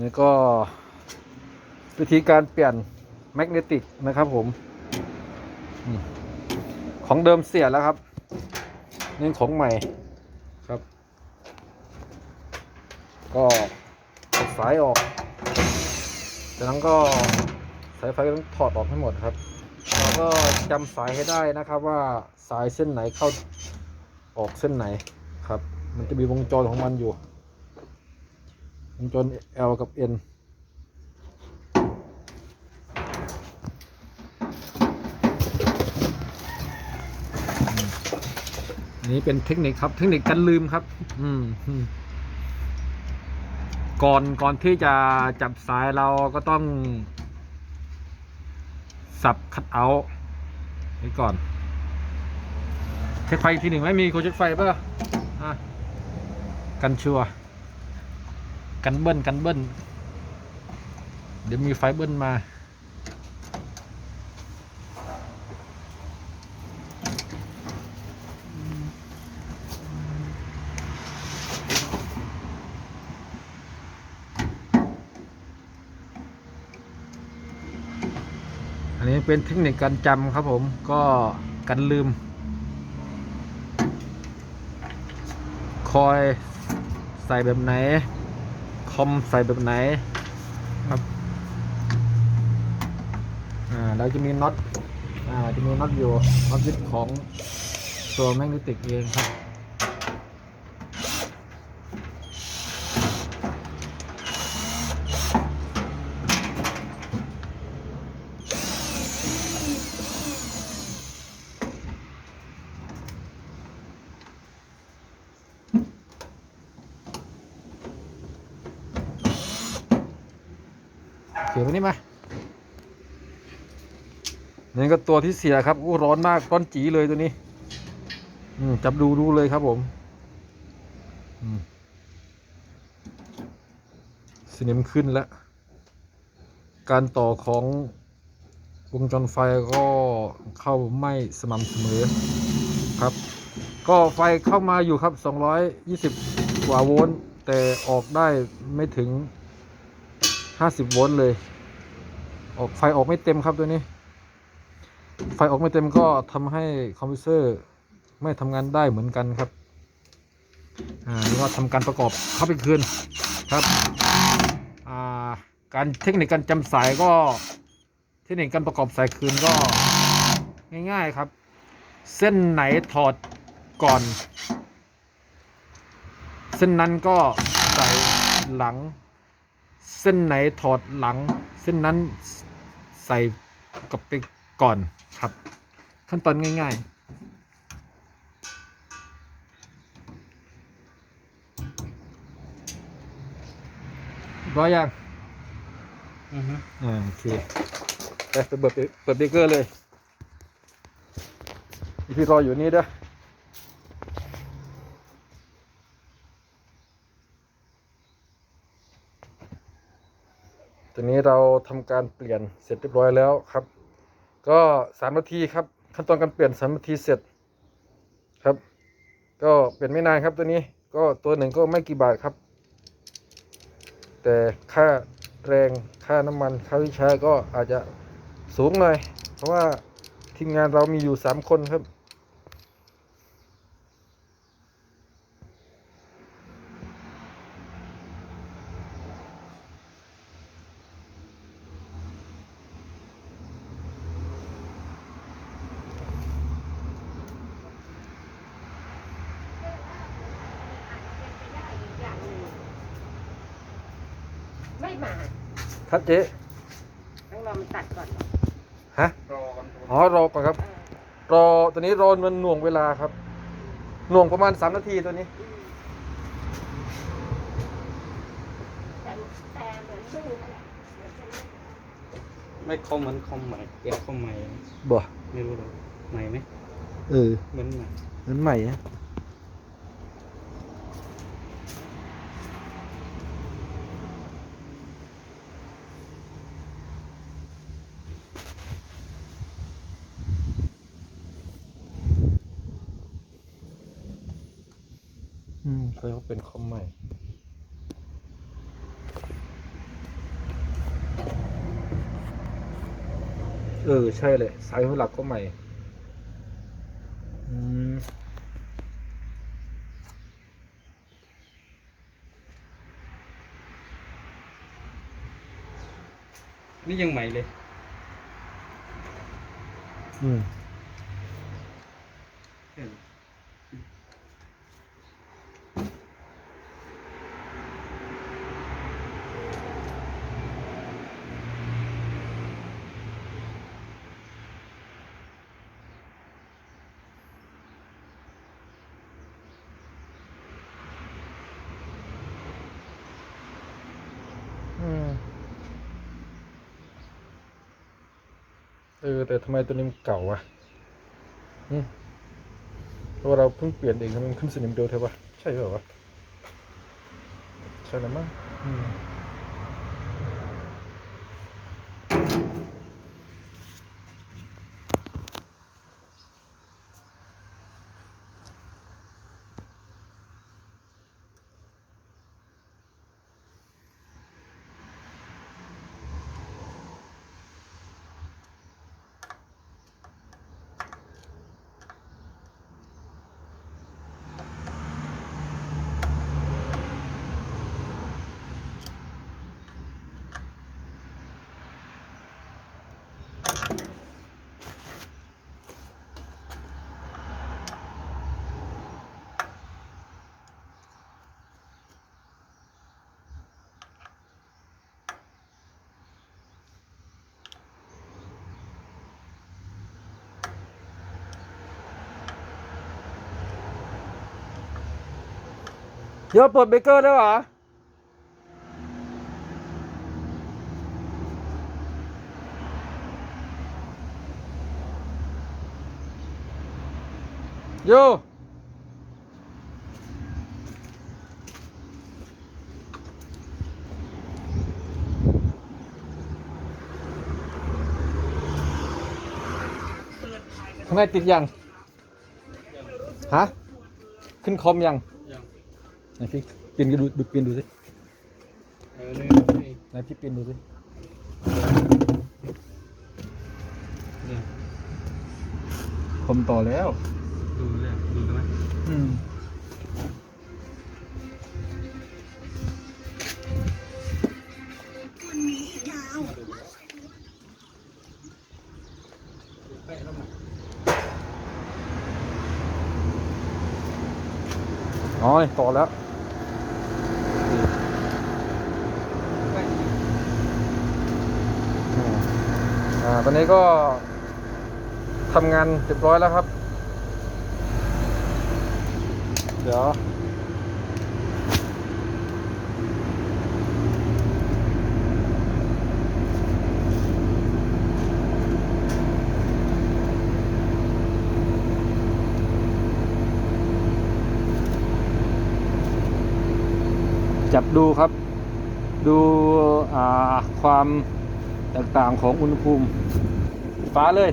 นี่ก็วิธีการเปลี่ยนแมกเนติกนะครับผม ของเดิมเสียแล้วครับนี่ของใหม่ครับ ก็ถอดสายออกจากนั้นก็สายไฟต้องถอดออกให้หมดครับเราก็จำสายให้ได้นะครับว่าสายเส้นไหนเข้าออกเส้นไหนครับ มันจะมีวงจรของมันอยู่ วงจร L กับ N อันนี้เป็นเทคนิคครับ เทคนิคกันลืมครับ อืมก่อนก่อนที่จะจับสายเราก็ต้อง สับคัดเอาท์ไว้ก่อนเช็คไฟอีกทีหนึ่งไหมมีโคเช็คไฟป่ะอะกันชัวร์ กันเบิ้ลกันเบิ้ลเดี๋ยวมีไฟเบิ้ลมาอันนี้เป็นเทคนิคการจำครับผมก็กันลืม คอยใส่แบบไหน คอมใส่แบบไหนครับอ่าเราจะมีน็อตอ่าจะมีน็อตอยู่น็อตยึดของตัวแมกเนติกเองครับ เขียนไว้นี่มานี่ก็ตัวที่เสียครับอู้ร้อนมากร้อนจีเลยตัวนี้อืจับดูดูเลยครับผมอืมสนิมขึ้นแล้ว การต่อของวงจรไฟก็เข้าไม่สม่ำเสมอครับ ก็ไฟเข้ามาอยู่ครับ 220 กว่าโวลต์แต่ออกได้ไม่ถึง 50 โวลต์เลย ออกไฟออกไม่เต็มครับตัวนี้ ไฟออกไม่เต็มก็ทำให้คอมพิวเตอร์ไม่ทำงานได้เหมือนกันครับ อ่านี่ก็ทำการประกอบเข้าไปคืนครับ อ่า การเทคนิคการจำสายก็ เทคนิคการประกอบสายคืนก็ง่ายๆครับ เส้นไหนถอดก่อน เส้นนั้นก็ใส่หลัง เส้นไหนถอดหลัง เส้นนั้นใส่กับไปก่อนครับ ขั้นตอนง่ายๆร้อยยังอือฮึอ่าโอเคไปไปเปิดเปิดเบรกเกอร์เลยอีพี่รออยู่นี่เด้อ ตอนนี้เราทำการเปลี่ยนเสร็จเรียบร้อยแล้วครับ ก็สามนาทีครับ ขั้นตอนการเปลี่ยนสามนาทีเสร็จครับ ก็เปลี่ยนไม่นานครับตัวนี้ก็ตัวหนึ่งก็ไม่กี่บาทครับ แต่ค่าแรงค่าน้ำมันค่าวิชาก็อาจจะสูงหน่อยเพราะว่าทีมงานเรามีอยู่สามคนครับ ไม่มาครับเจ๊ต้องรอมันตัดก่อนฮะรอกันอ๋อรอก่อนครับ รอตัวนี้รอมันหน่วงเวลาครับ หน่วงประมาณสามนาทีตัวนี้แต่แต่เหมือนสู้นั่นแหละเหมือนกันไม่คอมเหมือนคอมใหม่เปลี่ยนคอมใหม่บ่ไม่รู้เลยใหม่ไหมเออเหมือนใหม่เหมือนใหม่ฮะ อืมเขาเป็นคอมใหม่เออ ใช่เลยสายหัวหลักก็ใหม่นี่ยังใหม่เลย อืม เออ แต่ทำไมตัวนี้มันเก่าวะอืมเพราะเราเพิ่งเปลี่ยนเองทำไมมันขึ้นสนิมเดียวเท่าวะใช่เปล่าวะใช่แล้วมั้ง เดี๋ยวเปิดเบเกอร์ได้หรอโยข้างในติดยัง ฮะ ขึ้นคอมยัง ยังไหนพี่ปีนก็ดูดูปีนดูสิเออนี่นี่ไหนพี่ปีนดูสิเนี่ยคอมต่อแล้ว ดูเลยดูได้ไหมอืมใกล้แล้วมั้งอ๋อนี่ต่อแล้ว ใกล้ อืม อ่าตอนนี้ก็ทำงานเรียบร้อยแล้วครับ เดี๋ยวจับดูครับ ดูอ่าความ ต่างๆของอุณหภูมิฟ้าเลย